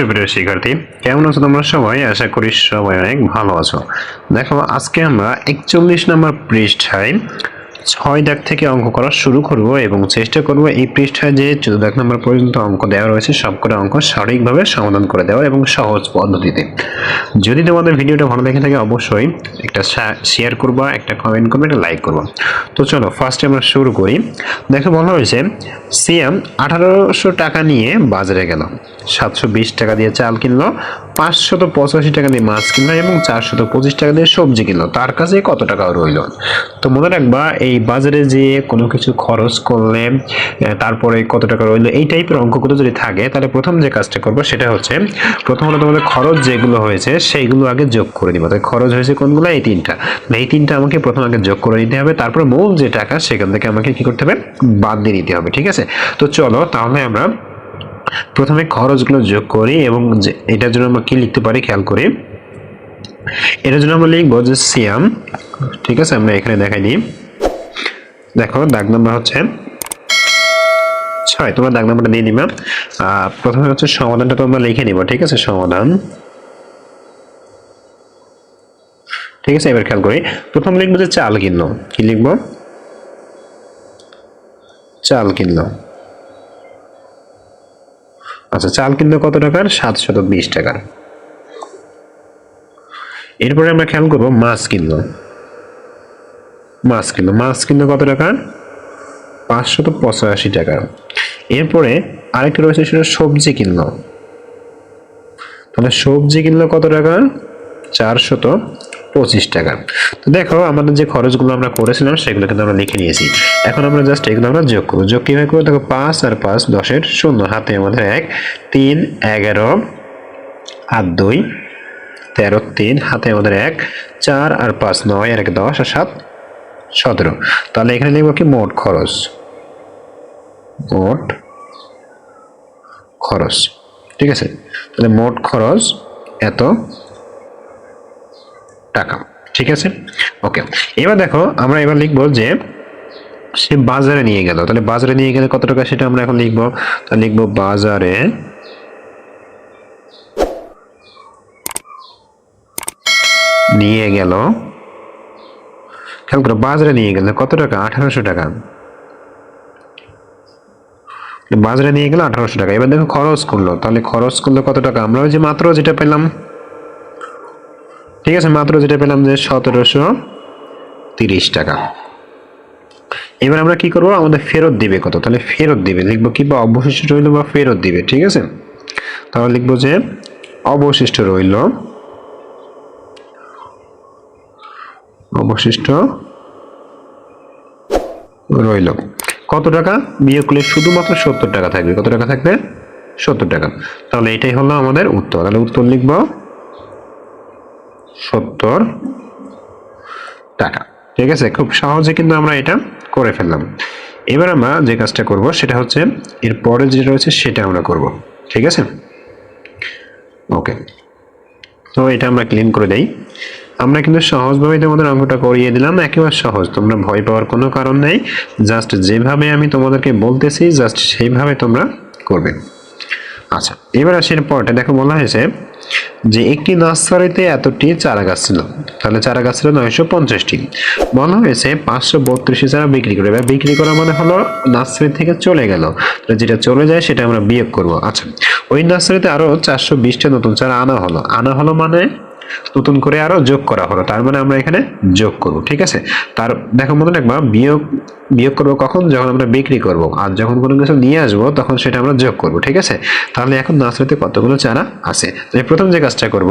সুপ্রিয় শিক্ষার্থী, কেমন আছো তোমরা সবাই? আশা করি সবাই অনেক ভালো আছো। দেখো, আজকে আমরা একচল্লিশ নম্বর পৃষ্ঠায় ছয় দাগ থেকে অঙ্ক করা শুরু করব এবং চেষ্টা করব এই পৃষ্ঠায় যে চোদ্দ দাগ নম্বর পর্যন্ত অঙ্ক দেওয়া রয়েছে সবকটা অঙ্ক সঠিকভাবে সমাধান করে দেওয়া এবং সহজ পদ্ধতিতে। যদি তোমাদের ভিডিওটা ভালো দেখে থাকে, অবশ্যই একটা শেয়ার করবা, একটা কমেন্ট করবে, একটা লাইক করবা। তো চলো ফার্স্টে আমরা শুরু করি। দেখো, বলা হয়েছে, সিয়াম আঠারোশো টাকা নিয়ে বাজারে গেল। সাতশো বিশ টাকা দিয়ে চাল কিনলো, পাঁচশত পঁচাশি টাকা দিয়ে মাছ কিনলো এবং চারশত পঁচিশ টাকা দিয়ে সবজি কিনলো। তার কাছে কত টাকা রইল? তো মনে রাখবা, এই বাজারে যে কোনো কিছু খরচ করলে তারপরে কত টাকা রইল, এই টাইপের অঙ্কগুলো যদি থাকে, তাহলে প্রথম যে কাজটা করব সেটা হচ্ছে প্রথমত তোমাদের খরচ যেগুলো হয়েছে, সেইগুলো আগে যোগ করে দিবা তাই খরচ হয়েছে কোনগুলো? এই তিনটা। এই তিনটা আমাকে প্রথম আগে যোগ করে নিতে হবে। তারপর মূল যে টাকা, সেখান থেকে আমাকে কি করতে হবে? বাদ দিয়ে নিতে হবে, ঠিক আছে? তো চলো, তাহলে আমরা প্রথমে খরচগুলো যোগ করি এবং এটার জন্য আমরা কি লিখতে পারি? খেয়াল করি। এটার জন্য আমরা লিখব যে, সিয়াম, ঠিক আছে? আমরা এখানে দেখাই দিই। দেখো, দাগ নাম্বার হচ্ছে ছয়। তোমরা দাগ নাম্বারটা দিয়ে নিবা প্রথমে হচ্ছে সমাধানটা তোমরা লিখে নিবা, ঠিক আছে? সমাধান। ঠিক আছে, এবার খেয়াল করি। প্রথম লিখব যে চাল কিনলো। কি লিখব? চাল কিনলো। আচ্ছা চাল কিনলো কত টাকার? সাতশত বিশ টাকার। এরপরে আমরা খেয়াল করব, মাছ কিনলো। মাছ কিনলো মাছ কিনলো কত টাকা? পাঁচশত পঁচাশি টাকা। এরপরে আরেকটা রয়েছে, সেটা সবজি কিনলো তাহলে সবজি কিনলো কত টাকা? চারশত পঁচিশ টাকা। তো দেখো, আমাদের যে খরচগুলো আমরা করেছিলাম, সেগুলো কিন্তু আমরা লিখে নিয়েছি। এখন আমরা জাস্ট এগুলো আমরা যোগ করব। যোগ কীভাবে করব? দেখো, পাঁচ আর পাঁচ, দশের শূন্য। হাতে আমাদের এক, তিন, এগারো, আর দুই, তেরো, তিন। হাতে আমাদের এক, চার আর পাঁচ, নয়, আর এক, দশ, আর সাত সতেরো। তাহলে এখানে লিখব কি? মোট খরচ। মোট খরচ। ঠিক আছে? তাহলে মোট খরচ এত টাকা। ঠিক আছে? ওকে। এবার দেখো, আমরা এবার লিখব যে সে বাজারে নিয়ে গেল। তাহলে বাজারে নিয়ে গেলে কত টাকা সেটা আমরা এখন লিখব। তাহলে লিখব বাজারে নিয়ে গেল খেয়াল বাজারে নিয়ে গেল কত টাকা? আঠারোশো টাকা। বাজারে নিয়ে গেলে আঠারোশো টাকা। এবার দেখো খরচ করল। তাহলে খরচ করল কত টাকা? আমরা যে মাত্র যেটা পেলাম, ঠিক আছে, মাত্র যেটা পেলাম যে সতেরোশো তিরিশ টাকা। এবার আমরা কি করব? আমাদের ফেরত দিবে কত? তাহলে ফেরত দিবে। লিখব কি বা অবশিষ্ট রইল বা ফেরত দিবে, ঠিক আছে? তাহলে লিখব যে অবশিষ্ট রইল অবশিষ্ট রইল। কত টাকা? বিয়োগ করলে শুধুমাত্র সত্তর টাকা থাকবে। কত টাকা থাকবে? সত্তর টাকা। তাহলে এটাই হলো আমাদের উত্তর। তাহলে উত্তর লিখব সত্তর টাকা। ঠিক আছে? খুব সহজে কিন্তু আমরা এটা করে ফেললাম। এবার আমরা যে কাজটা করব, সেটা হচ্ছে এর পরে যেটা রয়েছে, সেটা আমরা করব। ঠিক আছে? ওকে। তো এটা আমরা ক্লিন করে দেই। আমরা কিন্তু সহজভাবে তোমাদের অঙ্কটা করিয়ে দিলাম, একেবারে সহজ। তোমরা ভয় পাওয়ার কোনো কারণ নেই। জাস্ট যেভাবে আমি তোমাদেরকে বলতেছি জাস্ট সেইভাবে তোমরা করবে। আচ্ছা এবার আসি পরটা দেখো, বলা হয়েছে যে একটি নার্সারিতে এতটি চারা গাছ ছিল। তাহলে চারা গাছ ছিল নয়শো পঞ্চাশটি। বলা হয়েছে পাঁচশো বত্রিশটি চারা বিক্রি করে। এবার বিক্রি করা মানে হলো নার্সারি থেকে চলে গেল। যেটা চলে যায়, সেটা আমরা বিয়োগ করব। আচ্ছা ওই নার্সারিতে আরও চারশো বিশটা নতুন চারা আনা হলো। আনা হলো মানে? নতুন করে আরও যোগ করা হলো। তার মানে আমরা এখানে যোগ করব, ঠিক আছে? তার দেখো মনে রাখবা, বিয়োগ বিয়োগ করব কখন? যখন আমরা বিক্রি করব। আর যখন কোনো কিছু নিয়ে আসব, তখন সেটা আমরা যোগ করব, ঠিক আছে? তাহলে এখন নার্সারিতে কতগুলো চারা আছে? তো প্রথম যে কাজটা করব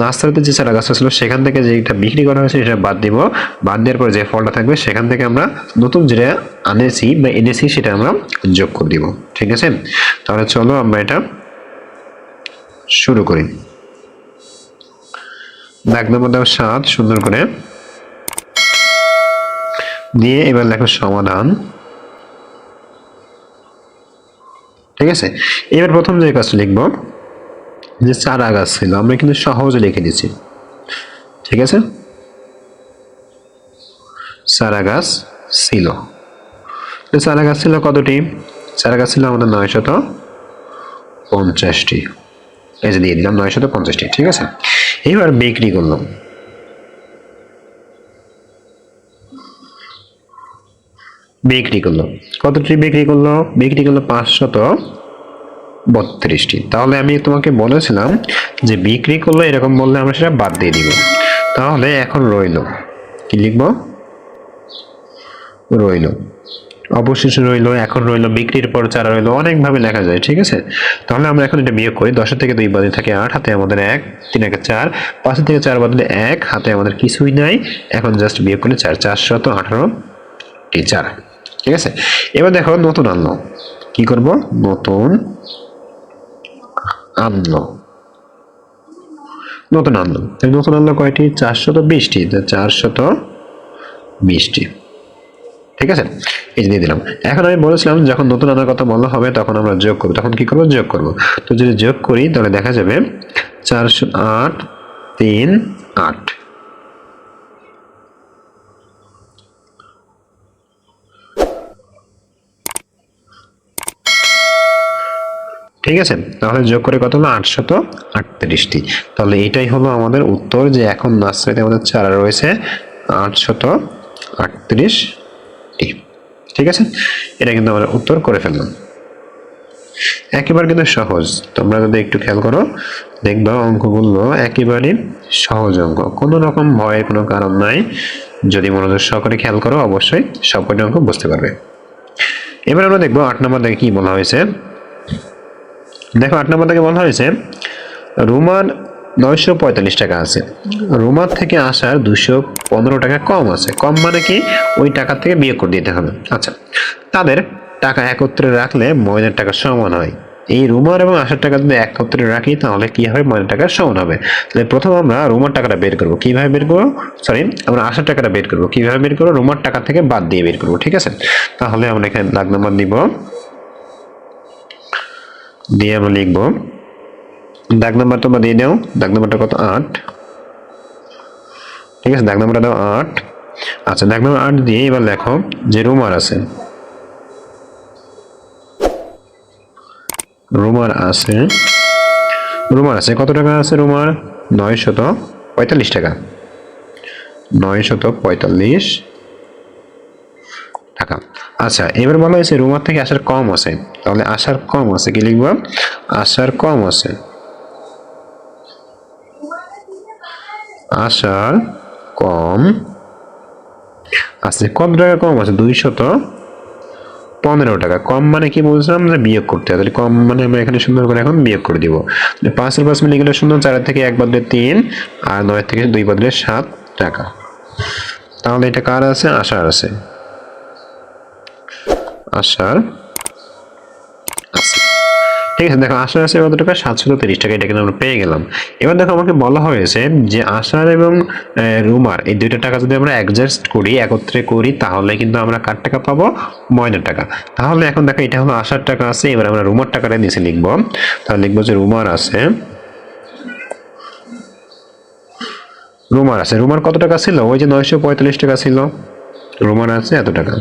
নার্সারিতে যে চারা গাছটা ছিল, সেখান থেকে যেটা বিক্রি করা হয়েছে, সেটা বাদ দিব। বাদ দেওয়ার পর যে ফলটা থাকবে, সেখান থেকে আমরা নতুন যেটা আনেছি বা এনেছি, সেটা আমরা যোগ করে দিব, ঠিক আছে? তাহলে চলো আমরা এটা শুরু করি। দাগ নম্বর দাও সাত সুন্দর করে। দিয়ে এবার লেখো সমাধান। ঠিক আছে? এবার প্রথম যে কাজটা লিখব, যে চারা গাছ ছিল, আমরা কিন্তু সহজে লিখে দিচ্ছি ঠিক আছে? চারা গাছ ছিল। চারা গাছ ছিল কতটি? চারা গাছ ছিল আমাদের নয়শত পঞ্চাশটি। এই যে দিয়ে দিলাম, নয়শত পঞ্চাশটি, ঠিক আছে? এবার বিক্রি করলাম। বিক্রি করল কতটি বিক্রি করল? বিক্রি করল পাঁচশত বত্রিশটি। তাহলে আমি তোমাকে বলেছিলাম যে বিক্রি করল এরকম বললে আমরা সেটা বাদ দিয়ে দিব। তাহলে এখন রইল। কি লিখব? রইল। অবশেষে রইল, এখন রইল, বিক্রির পর চারা রইল, অনেকভাবে লেখা যায়, ঠিক আছে? তাহলে আমরা এখন এটা বিয়োগ করি। দশের থেকে দুই বাদে থাকে আট, হাতে আমাদের এক, তিন একে চার, পাঁচের থেকে চার বদলে এক, হাতে আমাদের কিছুই নাই। এখন জাস্ট বিয়োগ করলে চার চারশত আঠারো টি চার, ঠিক আছে? এবার দেখো নতুন আনলো কি করব? নতুন আনলো নতুন আনলো নতুন আনলো কয়টি? চারশত বিশটি। চারশত বিশটি। ঠিক আছে? এই যে দিয়ে দিলাম। এখন আমি বলেছিলাম, যখন নতুন আনার কথা বলা হবে, তখন আমরা যোগ করব। তখন কি করব? যোগ করব। তো যদি যোগ করি, তাহলে দেখা যাবে চারশো আট তিন আট। ঠিক আছে? তাহলে যোগ করে কত হলো? আটশত আটত্রিশটি। তাহলে এটাই হলো আমাদের উত্তর যে এখন নার্সারিতে আমাদের চারা রয়েছে আটশত আটত্রিশটি ঠিক আছে? এটা কিন্তু আমরা উত্তর করে ফেললাম। একেবারে কিন্তু সহজ। তোমরা যদি একটু খেয়াল করো, দেখবা অঙ্কগুলো একেবারে সহজ অঙ্ক। কোনো রকম ভয়ের কোনো কারণ নাই। যদি মনোযোগ সহকারে খেয়াল করো, অবশ্যই সবকটি অঙ্ক বুঝতে পারবে। এবার আমরা দেখব আট নম্বর দেখে কি বলা হয়েছে। দেখো, আট নম্বর থেকে বলা হয়েছে রুমার নয়শো পঁয়তাল্লিশ টাকা আছে। রুমার থেকে আসার দুশো পনেরো টাকা কম আছে। কম মানে কি? ওই টাকা থেকে বিয়োগ করে দিতে হবে। আচ্ছা তাদের টাকা একত্রে রাখলে ময়নের টাকা সমান হয়। এই রুমার এবং আসার টাকা যদি একত্রে রাখি, তাহলে কি হবে? ময়নের টাকা সমান হবে। তাহলে প্রথম আমরা রুমার টাকাটা বের করব। কীভাবে বের করব? সরি আমরা আসার টাকাটা বের করব। কীভাবে বের করব? রুমার টাকা থেকে বাদ দিয়ে বের করব, ঠিক আছে? তাহলে আমরা এখানে দাগ নাম্বার দিব দিয়ে আমরা লিখব দাগ নাম্বার তোমরা দিয়ে দাও দাগ নাম্বারটা কত? আট। ঠিক আছে, দাগ নাম্বারটা দাও আট। আচ্ছা দাগ নাম্বার আট দিয়ে এবার লেখো যে রুমার আছে। রুমার আছে। রুমার আছে, কত টাকা আছে রুমার? নয় শত পঁয়তাল্লিশ টাকা। নয় শত পঁয়তাল্লিশ টাকা। আচ্ছা এবার বলা হয়েছে রুমার থেকে আসার কম আছে। তাহলে আসার কম আছে, কি লিখব? আসার কম আছে। আসার কম আছে, কত টাকা কম আছে? দুইশত পনেরো টাকা। কম মানে কি বলছিলাম? যে বিয়োগ করতে হবে তাহলে কম মানে আমরা এখানে সুন্দর করে এখন বিয়োগ করে দিব। পাঁচের পাঁচ মিলে গেলে শূন্য চারের থেকে এক বদলে তিন আর নয় থেকে দুই বদলে সাত টাকা। তাহলে এটা কার আছে? আশার আছে। আশার ঠিক আছে, দেখো আশার আছে কত টাকা সাতশো তিরিশ টাকা, এটা কিন্তু আমরা পেয়ে গেলাম। এবার দেখো আমাকে বলা হয়েছে যে আশার এবং রুমার, এই দুইটা টাকা যদি আমরা অ্যাডজাস্ট করি, একত্রে করি, তাহলে কিন্তু আমরা কার টাকা পাবো? ময়নার টাকা। তাহলে এখন দেখো, এটা হলো আশার টাকা আছে, এবার আমরা রুমার টাকাটা নিচে লিখব। তাহলে লিখব যে রুমার আছে রুমার আছে। রুমার কত টাকা ছিল? ওই যে নয়শো পঁয়তাল্লিশ টাকা ছিল। রোমান আছে, এত টাকা।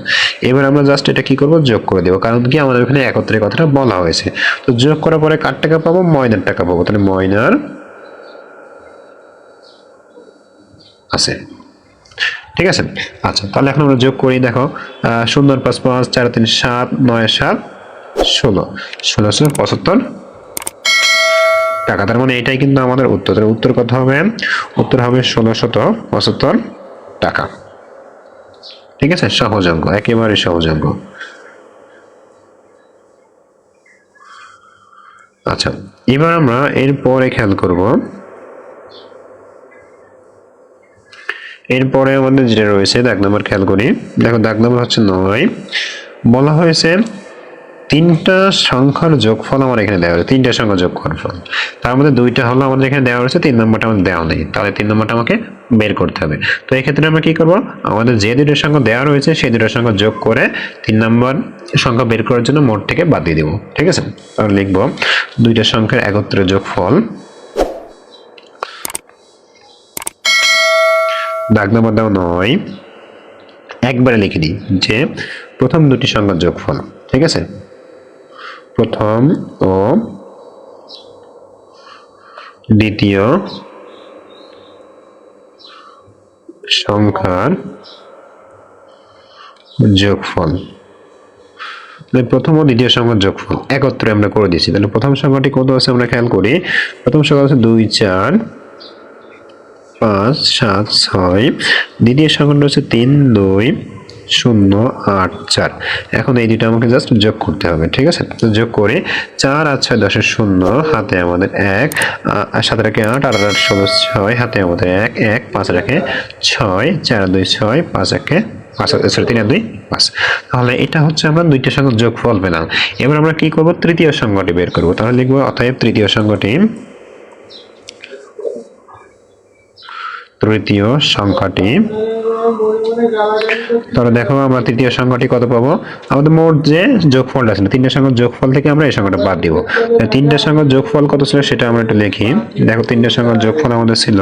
এবার আমরা জাস্ট এটা কি করব? যোগ করে দেবো। কারণ কি? আমাদের এখানে একত্রে কথাটা বলা হয়েছে। তো যোগ করার পরে কার টাকা পাবো? ময়নার টাকা পাবো। তাহলে ময়নার আছে। ঠিক আছে? আচ্ছা তাহলে এখন আমরা যোগ করি, দেখো। শূন্য পাঁচ পাঁচ, চার তিন সাত, নয় সাত, ষোলো। ষোলোশো পঁচাত্তর টাকা। তার মানে এটাই কিন্তু আমাদের উত্তর। উত্তর কত হবে? উত্তর হবে ষোলোশত পঁচাত্তর টাকা। ঠিক আছে? সহজ একেবারে সহজ আচ্ছা এবার আমরা এরপরে খেয়াল করব। এরপরে আমাদের যেটা রয়েছে, দাগ নাম্বার খেয়াল করি। দেখো, দাগ নাম্বার হচ্ছে নয়। বলা হয়েছে তিনটা সংখ্যার যোগফল আমার এখানে দেওয়া হয়েছে। তিনটা সংখ্যার যোগফল। তার মধ্যে দুইটা হলো আমাদের এখানে দেওয়া হয়েছে, তিন নম্বরটা আমাদের দেওয়া নেই। তাহলে তিন নম্বরটা আমাকে বের করতে হবে। তো এই ক্ষেত্রে আমরা কি করব? আমাদের যে দুটো সংখ্যা দেওয়া রয়েছে, সেই দুটো সংখ্যা যোগ করে তিন নম্বর সংখ্যা বের করার জন্য মোট থেকে বাদ দিয়ে দেবো। ঠিক আছে? তাহলে লিখব, দুইটা সংখ্যার একত্রে যোগফল দাগ নম্বর দেওয়া নয়। একবারে লিখে দিই যে প্রথম দুটি সংখ্যার যোগফল। ঠিক আছে? প্রথম ও দ্বিতীয় সংখ্যার যোগফল। প্রথম ও দ্বিতীয় সংখ্যার যোগফল একত্রে আমরা করে দিচ্ছি তাহলে প্রথম সংখ্যাটি কত আছে আমরা খেয়াল করি। প্রথম সংখ্যা আছে দুই, চার, পাঁচ, সাত, ছয়। দ্বিতীয় সংখ্যাটা হচ্ছে তিন, দুই শূন্য আট চার। এখন এই দুটো আমাকে জাস্ট যোগ করতে হবে, ঠিক আছে? তো যোগ করে চার আর ছয় দশের শূন্য, হাতে আমাদের এক সাত রাখে আট আর আট ষোলো ছয়, হাতে আমাদের এক এক, পাঁচ রাখে ছয়, চার দুই ছয়, পাঁচ একে পাঁচ সরি তিন দুই, পাঁচ। তাহলে এটা হচ্ছে আমরা দুইটা সংখ্যার যোগফল পেলাম। এবার আমরা কি করব? তৃতীয় সংখ্যাটি বের করব। তাহলে লিখব, অতএব তৃতীয় সংখ্যাটি তৃতীয় সংখ্যাটি তাহলে দেখো আমরা তৃতীয় সংখ্যাটি কত পাবো? আমাদের মোট যে যোগফলটা ছিল তিনটা সংখ্যার যোগফল থেকে আমরা এই সংখ্যাটা বাদ দিব। তিনটা সংখ্যার যোগফল কত ছিল সেটা আমরা একটু লিখি। দেখো তিনটা সংখ্যার যোগফল আমাদের ছিল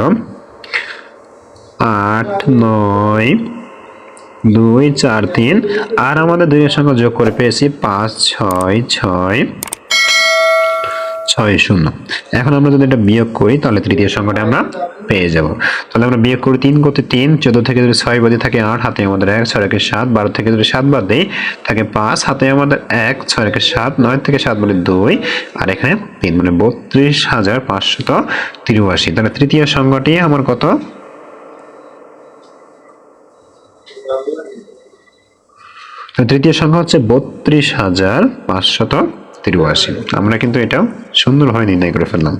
আট, নয়, দুই, চার, তিন, আর আমাদের দুইয়ের সংখ্যা যোগ করে পেয়েছি পাঁচ, ছয় ছয় ছয় শূন্য। এখন আমরা যদি এটা বিয়োগ করি, তাহলে তৃতীয় সংখ্যাটা আমরা পেয়ে যাব। তাহলে আমরা বিয়োগ করি তিন করতে তিন, চোদ্দ থেকে যদি ছয় বাদে থাকে আট, হাতে আমাদের এক, ছয় রেখে সাত, বারো থেকে যদি সাত বাদ থাকে পাঁচ, হাতে আমাদের এক, ছয় রেখে সাত, নয় থেকে সাত মানে দুই, আর এখানে তিন মানে বত্রিশ হাজার পাঁচশত তিরুয়াশি। তাহলে তৃতীয় সংখ্যাটি আমার কত? তৃতীয় সংখ্যা হচ্ছে বত্রিশ হাজার পাঁচশত তিরুয়াশি আমরা কিন্তু এটা সুন্দরভাবে নির্ণয় করে ফেললাম।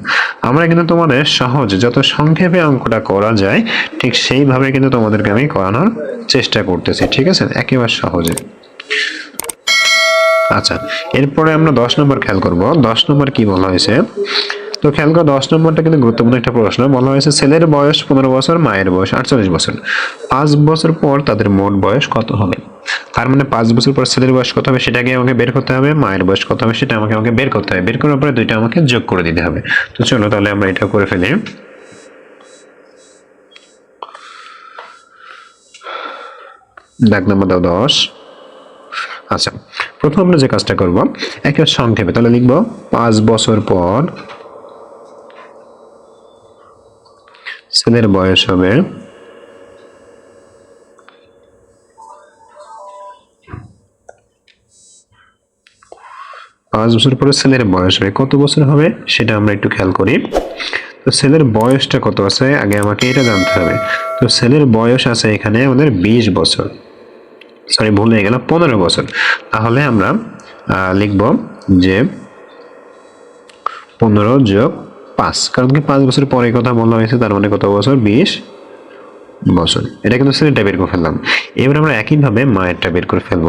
আমরা কিন্তু তোমাদের সহজে যত সংক্ষেপে অঙ্কটা করা যায়, ঠিক সেইভাবে কিন্তু তোমাদেরকে আমি করানোর চেষ্টা করতেছি, ঠিক আছে? একেবারে সহজে। আচ্ছা এরপরে আমরা দশ নম্বর খেয়াল করব। দশ নম্বর কি বলা হয়েছে? তো খেয়াল করো, দশ নম্বরটা কিন্তু গুরুত্বপূর্ণ একটা প্রশ্ন। বলা হয়েছে, ছেলের বয়স পনেরো বছর, মায়ের বয়স আটচল্লিশ বছর। পাঁচ বছর পর তাদের মোট বয়স কত হবে? তার মানে পাঁচ বছর পর ছেলের বয়স কত হবে সেটাকে আমাকে বের করতে হবে, মায়ের বয়স কত হবে সেটা আমাকে আমাকে বের করতে হবে। বের করার পরে দুইটা আমাকে যোগ করে দিতে হবে। তো চলো তাহলে আমরা এটা করে ফেলি। দাগ নম্বর দাও দশ। আচ্ছা প্রথম আমরা যে কাজটা করব একেবারে সংক্ষেপে তাহলে লিখব, পাঁচ বছর পর ছেলের বয়স হবে পাঁচ বছর পরে ছেলের বয়স হবে। কত বছর হবে সেটা আমরা একটু খেয়াল করি। তো ছেলের বয়সটা কত আছে? আগে আমাকে এটা জানতে হবে। তো ছেলের বয়স আছে এখানে আমাদের বিশ বছর। সরি ভুল হয়ে গেল। পনেরো বছর। তাহলে আমরা লিখব যে পনেরো যোগ পাঁচ। কারণ কি পাঁচ বছর পরে কথা বলা হয়েছে, তার মানে কত বছর? বিশ বছর। এটা কিন্তু ছেলেটা বের করে ফেললাম। এবার আমরা একইভাবে মায়েরটা বের করে ফেলব।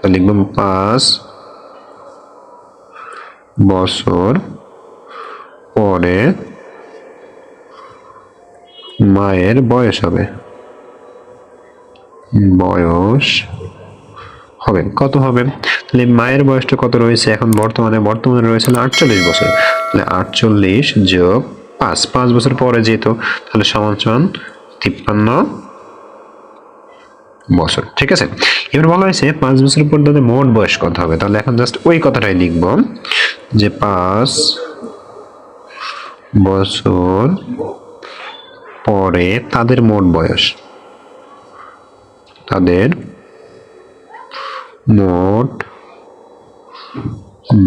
তো লিখব পাঁচ বছর পরে মায়ের বয়স হবে। বয়স হবে। কত হবে? তাহলে মায়ের বয়সটা কত রয়েছে? এখন বর্তমানে বর্তমানে রয়েছে আটচল্লিশ বছর। তাহলে আটচল্লিশ যোগ পাঁচ পাঁচ বছর পরে যেহেতু, তাহলে সমান তিপ্পান্ন বছর। ঠিক আছে? এবার বলা হয়েছে পাঁচ বছর পর তাদের মোট বয়স কত হবে? তাহলে এখন জাস্ট ওই কথাটাই লিখব। যে পাঁচ বছর পরে তাদের মোট বয়স। তাদের মোট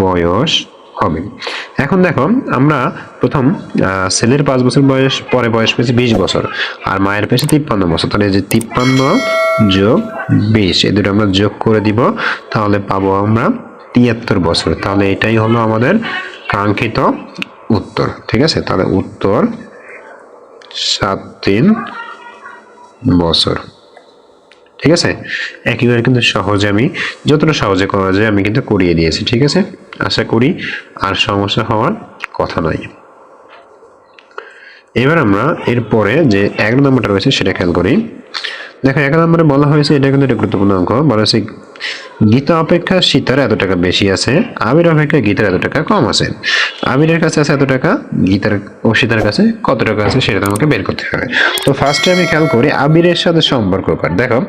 বয়স হবে। এখন দেখো, আমরা প্রথম ছেলের পাঁচ বছর বয়স, পরে বয়স পেয়েছি বিশ বছর, আর মায়ের পেয়েছে তিপ্পান্ন বছর। তাহলে যে তিপ্পান্ন যোগ বিশ, এই দুটো আমরা যোগ করে দিব। তাহলে পাবো আমরা তিয়াত্তর বছর। তাহলে এটাই হলো আমাদের কাঙ্ক্ষিত উত্তর, ঠিক আছে? তাহলে উত্তর সাত তিন বছর, ঠিক আছে? একেবারে কিন্তু সহজে আমি, যতটা সহজে করা যায় আমি কিন্তু করিয়ে দিয়েছি, ঠিক আছে? আশা করি আর সমস্যা হওয়ার কথা নয়। এবার আমরা এরপরে যে এগারো নম্বরটা রয়েছে সেটা খেয়াল করি। দেখো, এগারো নম্বরে বলা হয়েছে এটা কিন্তু একটা গুরুত্বপূর্ণ অঙ্ক, বলা হয়েছে গীতা অপেক্ষা সীতার এত টাকা বেশি আছে? আবির অপেক্ষা গীতার এত টাকা কম আছে। আবিরের কাছে আছে এত টাকা, গীতার ও সীতার কাছে কত টাকা আছে সেটা আমাকে বের করতে হবে। তো ফার্স্টে আমি খেয়াল করি আবিরের সাথে সম্পর্ক কর। দেখো,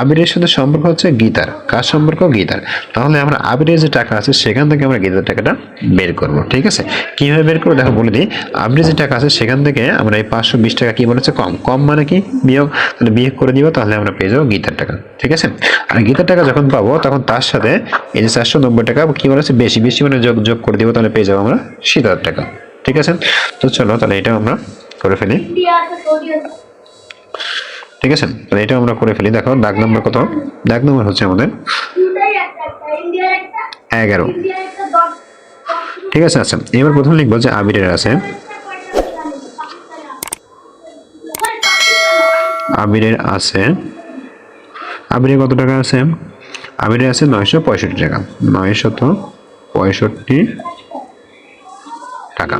আবিরের সাথে সম্পর্ক হচ্ছে গীতার। কার সম্পর্ক? গীতার। তাহলে আমরা আবিরের যে টাকা আছে সেখান থেকে আমরা গীতার টাকাটা বের করব, ঠিক আছে? কীভাবে বের করব? দেখো, বলে দিই, আবিরের যে টাকা আছে সেখান থেকে আমরা এই পাঁচশো বিশ টাকা কি বলেছে? কম। কম মানে কি? বিয়োগ। বিয়োগ করে দিব, তাহলে আমরা পেয়ে যাব গীতার টাকা, ঠিক আছে? আর গীতার টাকা যখন পাবো, তখন তার সাথে এই যে চারশো নব্বই টাকা, কি বলেছে বেশি বেশি মানে যোগ যোগ করে দিব, তাহলে পেয়ে যাব আমরা সীতার টাকা। ঠিক আছে? তো চলো, তাহলে এটা আমরা করে ফেলি। ঠিক আছে? তাহলে এটা আমরা করে ফেলি। দেখো, দাগ নম্বর কত? দাগ নম্বর হচ্ছে আমাদের এগারো। ঠিক আছে আচ্ছা। এবার প্রথম লিখব যে আবিরের আছে। আবিরের আছে। আবিরের কত টাকা আছে? আবিরের আছে নয়শো পঁয়ষট্টি টাকা। নয়শত পঁয়ষট্টি টাকা।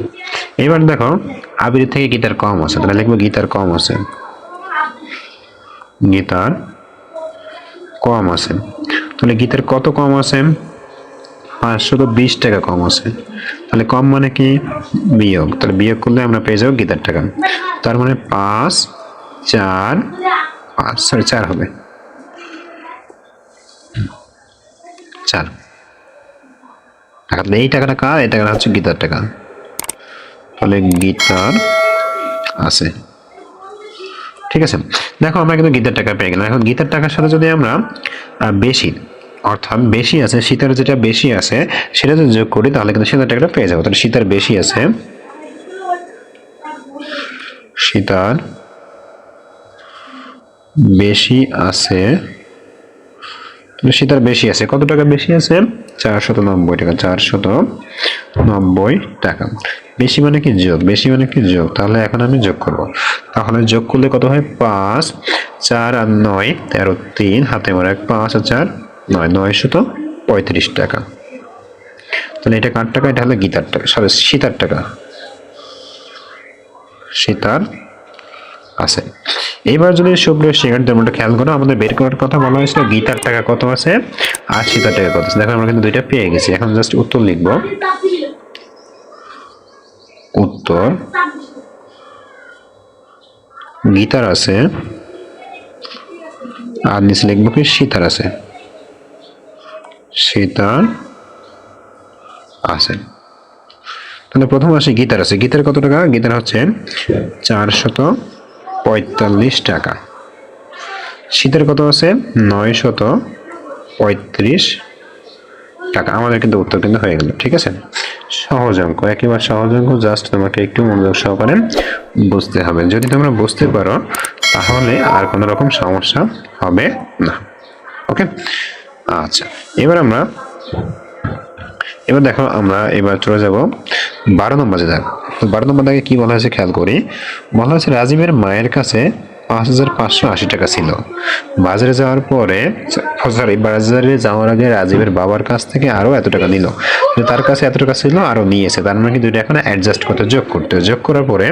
এবার দেখো আবিরের থেকে গীতার কম আছে, তাহলে লিখব গীতার কম আছে। গীতার কম আছে। তাহলে গীতার কত কম আছে? পাঁচশত বিশ টাকা কম আছে। তাহলে কম মানে কি? বিয়োগ। তাহলে বিয়োগ করলে আমরা পেয়ে যাব গীতার টাকা। তার মানে পাঁচ, চার, পাঁচ সরি চার হবে। চার এই টাকাটা কার? এই টাকাটা হচ্ছে গীতার টাকা। তাহলে গীতার আছে। ঠিক আছে। দেখো, আমরা কিন্তু গীতার টাকা পেয়ে গেলাম। এখন গীতার টাকার সাথে যদি আমরা বেশি, অর্থাৎ বেশি আছে, শীতের যেটা বেশি আছে, সেটা যদি যোগ করি, তাহলে কিন্তু শীতের টাকাটা পেয়ে যাব। তাহলে শীতের বেশি আছে। শীতার বেশি আছে। শীতার বেশি আছে। কত টাকা বেশি আছে? চারশত নব্বই টাকা, চারশত নব্বই টাকা। বেশি মানে কি যোগ? বেশি মানে কি যোগ? তাহলে এখন আমি যোগ করব। তাহলে যোগ করলে কত হয়? পাঁচ, চার আর নয়, তেরো, তিন, হাতে মারা এক, পাঁচ আর চার, নয়, নয়শত পঁয়ত্রিশ টাকা। তাহলে এটা কার টাকা? এটা হলো গীতার টাকা, সরি, সীতার টাকা। সীতার আছে। এইবার যদি সুপ্রিয় শিক্ষার্থী তোমরা খেয়াল করো, আমাদের বের করার কথা বলা হয়েছিল, গীতার টাকা কত আছে? আর সীতার টাকা কত আছে? দেখো, আমরা কিন্তু দুইটা পেয়ে গেছি। এখন জাস্ট উত্তর লিখব। উত্তর। গীতার আছে। আর নিচে লিখব কি? সীতার আছে। সীতার আছে। তাহলে প্রথম আসে গীতার আছে। গীতার কত টাকা? গীতার হচ্ছে চারশত পঁয়তাল্লিশ টাকা। শীতের কত আছে? নয় শত পঁয়ত্রিশ টাকা। আমাদের কিন্তু উত্তর কিন্তু হয়ে গেল, ঠিক আছে? সহজ অঙ্ক, একেবারে সহজ অঙ্ক জাস্ট তোমাকে একটু মনোযোগ সহকারে বুঝতে হবে। যদি তোমরা বুঝতে পারো, তাহলে আর কোনো রকম সমস্যা হবে না। ওকে আচ্ছা এবার আমরা এবার দেখো আমরা এবার চলে যাব বারো নম্বর দাগ বারো নম্বর দাগে কি বলা হয়েছে, খেয়াল করি। বলা হয়েছে, রাজীবের মায়ের কাছে পাঁচ হাজার পাঁচশো আশি টাকা ছিল। বাজারে যাওয়ার পরে, সরি, বাজারে যাওয়ার আগে রাজীবের বাবার কাছ থেকে আরও এত টাকা নিল। তার কাছে এত টাকা ছিল আরও নিয়েছে। তার মানে কি দুইটা এখন অ্যাডজাস্ট করতে, যোগ করতে। যোগ করার পরে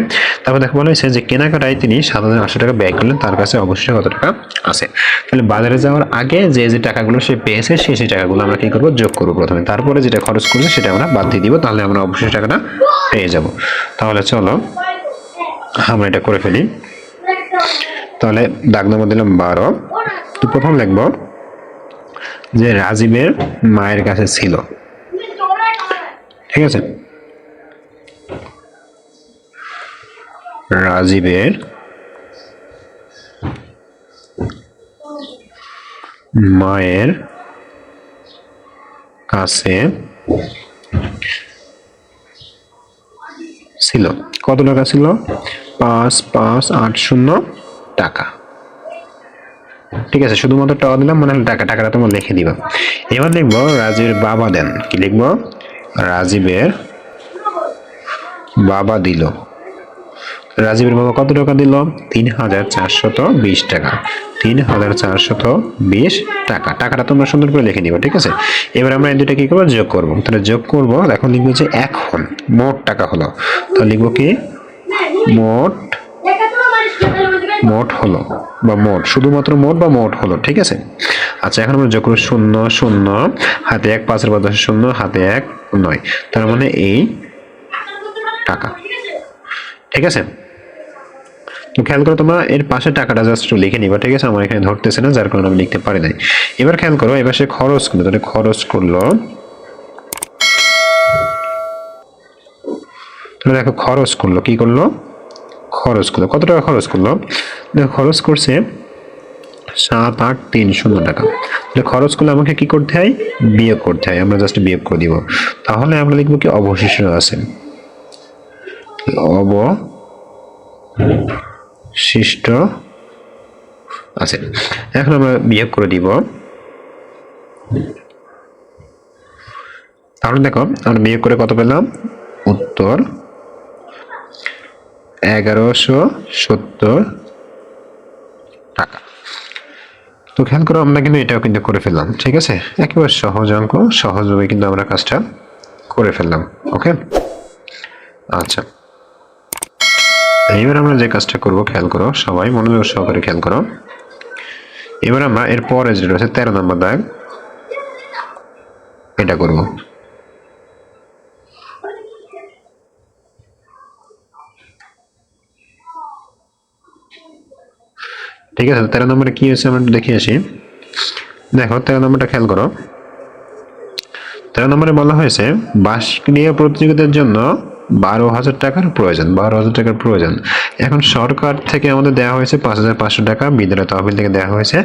তারপর দেখো বলা হয়েছে যে কেনাকাটায় তিনি সাত হাজার আটশো টাকা ব্যয় করলেন। তার কাছে অবশ্যই কত টাকা আছে। তাহলে বাজারে যাওয়ার আগে যে যে টাকাগুলো সে পেয়েছে সেই সেই টাকাগুলো আমরা কী করব? যোগ করব প্রথমে। তারপরে যেটা খরচ করছে সেটা আমরা বাদ দিয়ে দিব, তাহলে আমরা অবশ্যই টাকাটা পেয়ে যাব। তাহলে চলো, আমরা এটা করে ফেলি। তাহলে দাগ নম্বর দিলাম বারো। তো প্রথম লিখব যে রাজীবের মায়ের কাছে ছিল। ঠিক আছে? রাজীবের মায়ের কাছে ছিল। কত টাকা ছিল? পাঁচ পাঁচ, আট, শূন্য টাকা। ঠিক আছে, শুধুমাত্র টাকা দিলাম মানে টাকা, টাকাটা তোমার লিখে দিবা। এবার লিখব রাজীবের বাবা দেন। কি লিখব? রাজীবের বাবা দিল। রাজীবের বাবা কত টাকা দিল? তিন হাজার চারশত বিশ টাকা। তিন হাজার চারশত বিশ টাকা। টাকাটা তোমরা সুন্দর করে লিখে নিবা, ঠিক আছে? এবার আমরা এই দুটা কি করব? যোগ করব। তাহলে যোগ করব, এখন লিখব যে এখন। মোট টাকা হলো। তো লিখব কি? মোট মোট হলো, বা মোট, শুধুমাত্র মোট বা মোট হলো, ঠিক আছে? আচ্ছা এখন আমরা যোগ করব শূন্য শূন্য, হাতে এক, পাঁচের দশের শূন্য, হাতে এক, নয়। তার মানে এই টাকা। ঠিক আছে? তো খেয়াল করো তোমরা, এর পাশে টাকাটা জাস্ট একটু লিখে নিবা, ঠিক আছে? আমার এখানে ধরতেছে না, যার কারণে আমি লিখতে পারি নাই। এবার খেয়াল করো, এবার সে খরচ করল, তাহলে খরচ করল, তাহলে দেখো খরচ করল, কি করল? খরচ করল। কত টাকা খরচ করল? খরচ করছে সাত, আট, তিন, শূন্য টাকা। তাহলে খরচ করলে আমাকে কি করতে হয়? বিয়োগ করতে হয়। আমরা জাস্ট বিয়োগ করে দিব। তাহলে আমরা লিখব কি? অবশিষ্ট আছে। অবশিষ্ট আছে। এখন আমরা বিয়োগ করে দিব। তাহলে দেখো, আমরা বিয়োগ করে কত পেলাম? উত্তর এগারোশো সত্তর টাকা। তো খেয়াল করো, আমরা কিন্তু এটাও কিন্তু করে ফেললাম, ঠিক আছে? একেবারে সহজ অঙ্ক, সহজভাবে কিন্তু আমরা কাজটা করে ফেললাম, ওকে? আচ্ছা। এবার আমরা যে কাজটা করব, খেয়াল করো, সবাই মনোযোগ সহকারে খেয়াল করো। এবার আমরা এর পরে যেটা রয়েছে, তেরো নম্বর দাগ, এটা করব। ঠিক আছে তেরো নম্বরে কি হয়েছে আমরা দেখে আসি। দেখো, তেরো নম্বরটা খেয়াল করো। তেরো নম্বরে বলা হয়েছে বার্ষিক ক্রীড়া প্রতিযোগিতার জন্য বারো হাজার টাকার প্রয়োজন, বারো হাজার টাকার প্রয়োজন। এখন সরকার থেকে আমাদের দেওয়া হয়েছে পাঁচ হাজার পাঁচশো টাকা, বিদ্যালয় তহবিল থেকে দেওয়া হয়েছে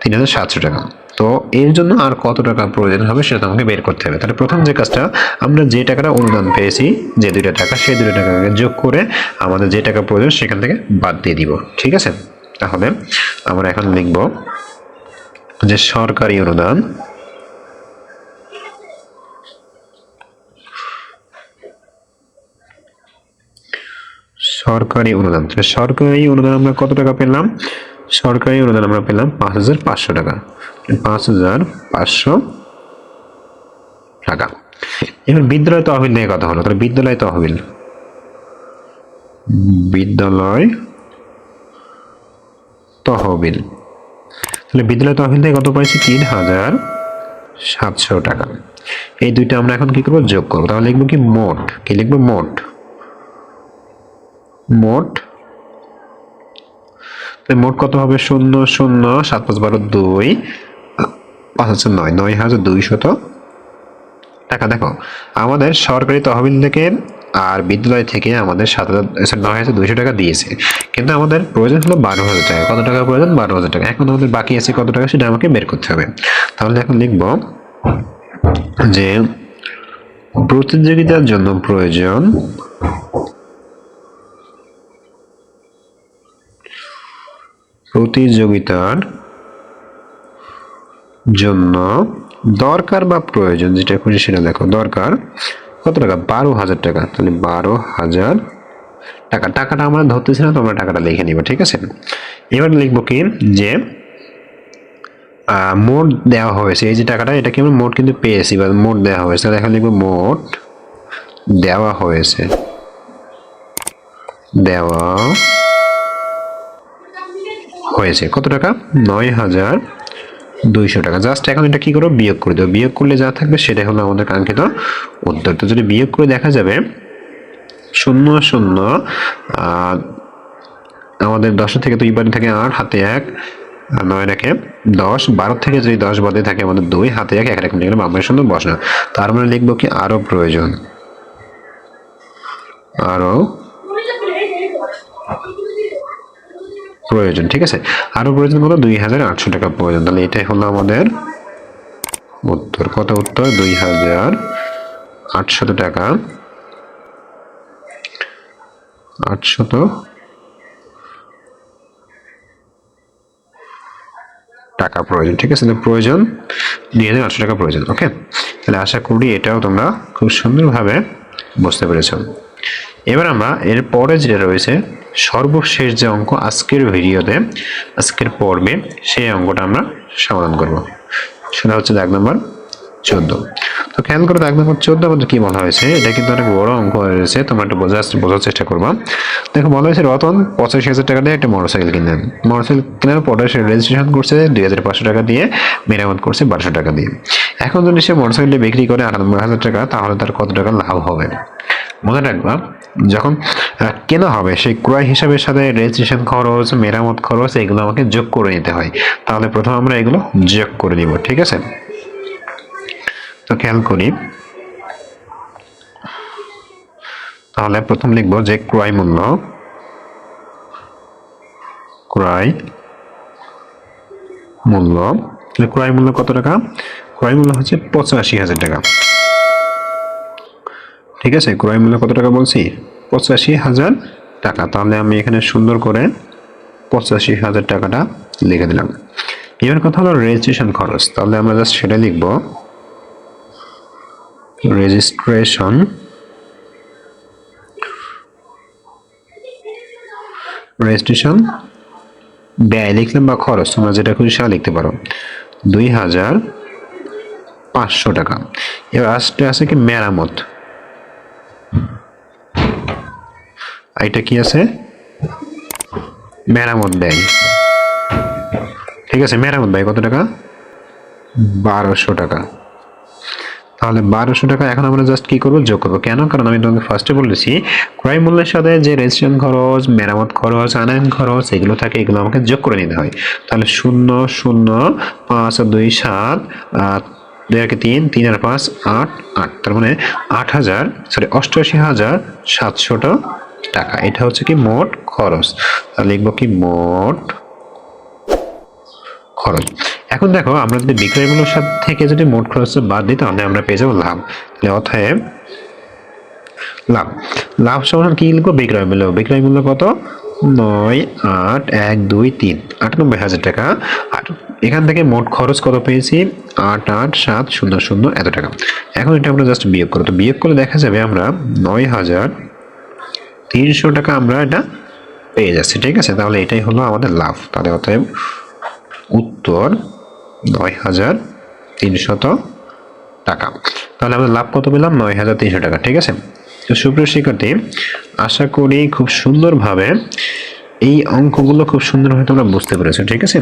তিন হাজার সাতশো টাকা। তো এর জন্য আর কত টাকা প্রয়োজন হবে সেটা আমাকে বের করতে হবে। তাহলে প্রথম যে কাজটা, আমরা যে টাকাটা অনুদান পেয়েছি, যে দুইটা টাকা, সেই দুইটা টাকাকে যোগ করে আমাদের যে টাকা প্রয়োজন সেখান থেকে বাদ দিয়ে দিব, ঠিক আছে? তাহলে আমরা এখন লিখব যে সরকারি অনুদান সরকারি অনুদান। সরকারি অনুদান আমরা কত টাকা পেলাম? সরকারি অনুদান আমরা পেলাম পাঁচ হাজার পাঁচশো টাকা। পাঁচ হাজার পাঁচশো টাকা। এবার বিদ্যালয় তহবিল নিয়ে কথা হলো। তাহলে বিদ্যালয় তহবিল। বিদ্যালয় তহবিল। তাহলে বিদ্যালয় তহবিল থেকে কত পাইছি? তিন হাজার সাতশো টাকা। এই দুইটা আমরা এখন কি করব? যোগ করব। তাহলে লিখব কি মোট? কি লিখব? মোট। মোট। মোট কত হবে? শূন্য শূন্য, সাত পাঁচ বারো দুই, পাঁচ হাজার নয়। নয় হাজার দুইশত টাকা। দেখো, আমাদের সরকারি তহবিল থেকে আর বিদ্যালয় থেকে আমাদের সাত হাজার নয় হাজার দুইশো টাকা দিয়েছে। কিন্তু আমাদের প্রয়োজন হলো বারো হাজার টাকা। কত টাকা প্রয়োজন? বারো হাজার টাকা। এখন আমাদের বাকি আছে কত টাকা সেটা আমাকে বের করতে হবে। তাহলে এখন লিখব যে প্রতিযোগিতার জন্য প্রয়োজন প্রতিযোগিতার জন্য দরকার বা প্রয়োজন, যেটা খুশি সেটা দেখো, দরকার কত টাকা? বারো হাজার টাকা। তাহলে বারো হাজার টাকা। টাকাটা আমরা ধরতেছি না তোমরা টাকাটা লিখে নিবে, ঠিক আছে? এবার লিখব কি? যে মোট দেওয়া হয়েছে। এই যে টাকাটা, এটা কি আমরা মোট কিন্তু পেয়েছি, বা মোট দেওয়া হয়েছে? তাহলে এখন লিখব মোট দেওয়া হয়েছে। দেওয়া হয়েছে। কত টাকা? নয় হাজার দুইশো টাকা। জাস্ট এখন এটা কি করব বিয়োগ করে দেবো বিয়োগ করলে যা থাকবে সেটাই হলো আমাদের কাঙ্ক্ষিত উত্তর। তো যদি বিয়োগ করে দেখা যাবে, শূন্য শূন্য আমাদের দশ থেকে দুই বাড়ি থাকে আট, হাতে এক নয় রেখে দশ। বারো থেকে যদি দশ বাদে থাকে আমাদের দুই, হাতে এক এক রেখে বামের শূন্য, বস না। তার মানে লিখব কি আরও প্রয়োজন। আরও প্রয়োজন, ঠিক আছে? আরও প্রয়োজন হলো দুই হাজার আটশো টাকা প্রয়োজন। তাহলে এটাই হলো আমাদের উত্তর। কত উত্তর? দুই হাজার আটশত টাকা। আটশত টাকা প্রয়োজন, ঠিক আছে? প্রয়োজন দুই হাজার আটশো টাকা প্রয়োজন, ওকে? তাহলে আশা করি এটাও তোমরা খুব সুন্দরভাবে বুঝতে পেরেছ। এবার আমরা এর পরে যেটা রয়েছে, সর্বশেষ যে অঙ্ক আজকের ভিডিওতে, আজকের পর্বে সেই অঙ্কটা আমরা সমাধান করব। সেটা হচ্ছে দাগ নম্বর চোদ্দ। তো খেয়াল করে এক নম্বর চোদ্দ আমাদের কি বলা হয়েছে? এটা কিন্তু অনেক বড় অঙ্ক রয়েছে, তোমরা একটু বোঝার বোঝার চেষ্টা করবা। দেখো বলা হয়েছে, রতন পঁচাশি হাজার টাকা দিয়ে একটা মোটরসাইকেল কিনলেন। মোটরসাইকেল কেনার পরে সে রেজিস্ট্রেশন করছে দুই হাজার পাঁচশো টাকা দিয়ে, মেরামত করছে বারোশো টাকা দিয়ে। এখন যদি সে মোটরসাইকেলটি বিক্রি করে আটানব্বই হাজার টাকা, তাহলে তার কত টাকা লাভ হবে? মনে রাখবা যখন কেনা হবে, সেই ক্রয় হিসাবের সাথে রেজিস্ট্রেশন খরচ, মেরামত খরচ, এগুলো আমাকে যোগ করে নিতে হয়। তাহলে প্রথমে আমরা এগুলো যোগ করে দিব ঠিক আছে? তো খেয়াল করি। তাহলে প্রথম লিখব যে ক্রয় মূল্য ক্রয় মূল্য ক্রয় মূল্য কত টাকা? ক্রয় মূল্য হচ্ছে পঁচাশি হাজার টাকা। ঠিক আছে, ক্রয় মূল্য কত টাকা বলছি? পঁচাশি হাজার টাকা। তাহলে আমি এখানে সুন্দর করে পঁচাশি হাজার টাকাটা লিখে দিলাম। এবার কথা হলো রেজিস্ট্রেশন খরচ। তাহলে আমরা জাস্ট সেটা লিখব। রেজিস্ট্রেশন রেজিস্ট্রেশন ব্যয় লিখলাম বা খরচ, তোমরা যেটা খুশি সেটা লিখতে পারো। দুই হাজার পাঁচশো টাকা। এবার আসতে আছে কি মেরামত? এটা কি আছে? মেরামত ব্যয় ঠিক আছে, মেরামত ব্যয় কত টাকা? বারোশো টাকা। তাহলে বারোশো টাকা এখন আমরা জাস্ট কি করব? যোগ করব। কেন? কারণ আমি তোমাকে ফার্স্টে বলেছি, ক্রয় মূল্যের সাথে যে রেজিস্ট্রেশন খরচ, মেরামত খরচ, আনায়ন খরচ, এগুলো থাকে, এগুলো আমাকে যোগ করে নিতে হয়। তাহলে শূন্য শূন্য, পাঁচ, দুই, সাত দুই একে তিন তিন আর পাঁচ, আট আট। তার মানে আট হাজার সরি অষ্টআশি হাজার সাতশোটা টাকা। এটা হচ্ছে কি মোট খরচ। তাহলে লিখব কি মোট খরচ। এখন দেখো, আমরা যদি বিক্রয় মূল্যের সাথে থেকে যদি মোট খরচ বাদ দিই, তাহলে আমরা পেয়ে যাব লাভ। তাহলে অতএব লাভ। লাভ সমান কি লিখব? বিক্রয় মূল্য। বিক্রয় মূল্য কত? নয়, আট, এক, দুই, তিন। আটানব্বই হাজার টাকা। আর এখান থেকে মোট খরচ কত পেয়েছি? আট আট, সাত, শূন্য শূন্য, এত টাকা। এখন এটা আমরা জাস্ট বিয়োগ করব। তো বিয়োগ করলে দেখা যাবে আমরা নয় হাজার তিনশো টাকা আমরা এটা পেয়ে যাচ্ছি, ঠিক আছে? তাহলে এটাই হলো আমাদের লাভ। তাহলে অতএব উত্তর নয় হাজার তিনশত টাকা। তাহলে আমরা লাভ কত পেলাম? নয় হাজার তিনশো টাকা, ঠিক আছে? তো সুপ্রিয় শিক্ষার্থী, আশা করি খুব সুন্দরভাবে এই অঙ্কগুলো খুব সুন্দরভাবে তোমরা বুঝতে পেরেছ, ঠিক আছে?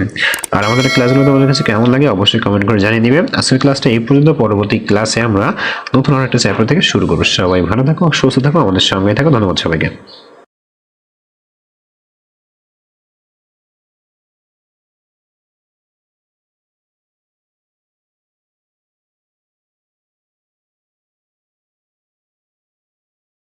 আর আমাদের ক্লাসগুলো তোমাদের কাছে কেমন লাগে অবশ্যই কমেন্ট করে জানিয়ে দিবে। আজকের ক্লাসটা এই পর্যন্ত, পরবর্তী ক্লাসে আমরা নতুন আরেকটা চ্যাপ্টার থেকে শুরু করব। সবাই ভালো থাকো, সুস্থ থাকো, আমাদের সঙ্গে থাকো, ধন্যবাদ সবাইকে।